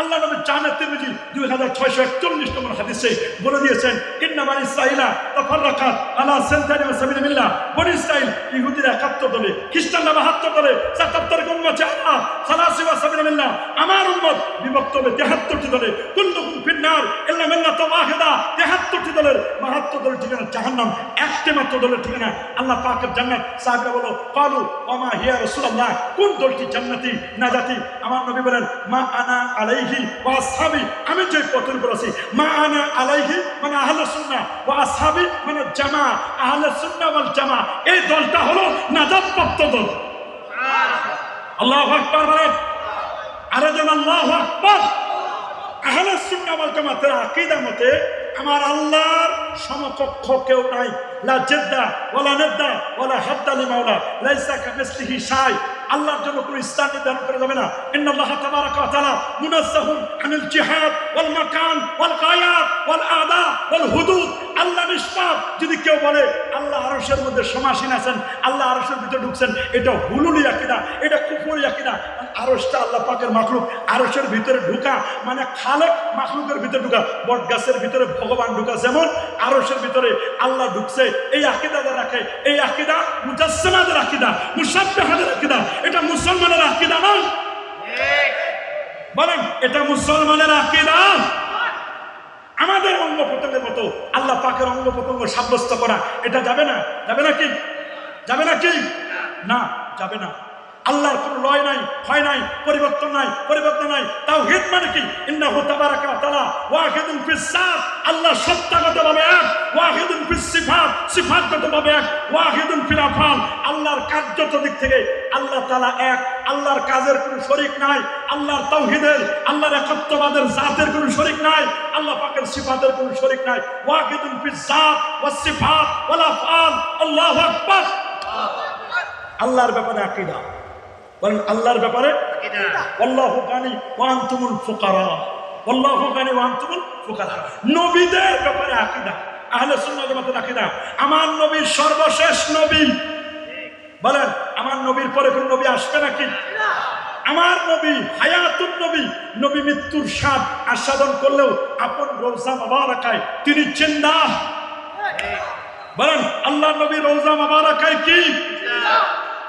আল্লাহ নবী জানা তিরমিজি দুই হাজার ছয়শো একচল্লিশ নম্বর হাদিসে বলে দিয়েছেন ইন্নামান ইসরাইলা তফর রাখাত আলা সেন্টারি সাবিনা মিল্লা বনি ইহুদির একাত্তর দলে, খ্রিস্টানরা বাহাত্তর দলে, সাতাত্তর গম্মাছে আল্লাহ সালাসি ওয়া সাবিনা আমার উম্মত বিভক্ত হবে তেহাত্তরটি দলে। কুল্লুকুম দলের ঠিকানা জাহান্নাম একটি মাত্র দলের ঠিকানা আল্লাহ পাকের জান্নাত। সাহাবীরা বলো কালু ওমা হিয়া রাসূলুল্লাহ কোন দলটি জান্নাতি নাজাতি আমার নবী বলেন মা আনা আলাইহি ওয়া আসহাবি আমি যে পথের উপর আছি। মা আনা আলাইহি মানে আহলে সুন্নাহ ওয়া আসহাবি মানে জামা আহলে সুন্নাহ ওয়াল জামা। এই দলটা হলো নাজাত প্রাপ্ত দল আল্লাহু আকবার বলেন। আরে যেন আল্লাহু আকবার। আহলে সুন্নাহ ওয়াল জামাতের আকীদা মতে আমার আল্লাহর সমকক্ষ কেউ নাই লা জেদ্দা ওয়ালা নেদ্দা ওয়ালা হাদ্দা লি মাওলা লাইসা কামিসলিহি শাই আল্লাহর জন্য কোনো স্থান নির্ধারণ করা যাবে না ইন্নাল্লাহ তাবারাকা ওয়া তাআলা মুনাজ্জাহুন আনিল জিহাদ ওয়াল মাকান ওয়াল গায়াত ওয়াল আরশের মধ্যে সমাসীন আছেন, আল্লাহ আরশের ভিতরে ঢুকছেন, এটা হুলুলি আকিদা, এটা কুফরি আকিদা। আরশটা আল্লাহ পাকের মাখলুক, আরশের ভিতরে ঢুকা মানে খালেক মাখলুকের ভিতরে ঢুকা, বট গাছের ভিতরে ভগবান ঢুকা যেমন আরসের ভিতরে আল্লাহ ঢুকছে, এই আকিদাদের রাখে এই আকিদা মুজাসসামাদের আকিদা, মুসাব্বিহাদের আকিদা, এটা মুসলমানের আকিদা নয় বলেন, এটা মুসলমানের আকিদা। আমাদের অঙ্গ প্রত্যঙ্গের মতো আল্লাহ পাকের অঙ্গ প্রত্যঙ্গ সাব্যস্ত করা, এটা যাবে না? যাবে না কি? যাবে না কি? না, যাবে না। আল্লাহর কোনো লয় নাই হয় নাই, পরিবর্তন নাই পরিবর্তন নাই। তাও হিদ মানে কি? ইন্নাহু তাবারাকা তাআলা ওয়াহিদুন ফিস সাত। আল্লাহ সত্তাগতভাবে এক, ওয়াহিদুন ফিস সিফাত, সিফাতগতভাবে এক, ওয়াহিদুন ফিল আফআল। আল্লাহর কার্যত দিক থেকে, আল্লাহ তাআলা এক। আল্লাহর কাজের কোনো শরীক নাই, আল্লাহর তাওহীদের, আল্লাহর একত্ববাদের জাতের কোনো শরীক নাই, আল্লাহ পাকের সিফাতের কোনো শরীক নাই। ওয়াহিদুন ফিস জাত ওয়াস সিফাত, ওয়াল আফআল। আল্লাহু আকবার। আল্লাহর ব্যাপারে আকীদা। বলেন আল্লাহর ব্যাপারে? আল্লাহু ফুকারা। আল্লাহু ফুকারা। নবীদের ব্যাপারে আকীদা আহলে আকীদা। আমার নবী সর্বশেষ নবী। বলেন আমার নবীর পরে কোন নবী আসবে নাকি? আমার নবী হায়াতুন নবী নবী মৃত্যুর স্বাদ আস্বাদন করলেও আপন রোজা মাবারাকায় তিনি চিন্তা বলেন আল্লাহ নবী রোজা মাবারাকায় কি?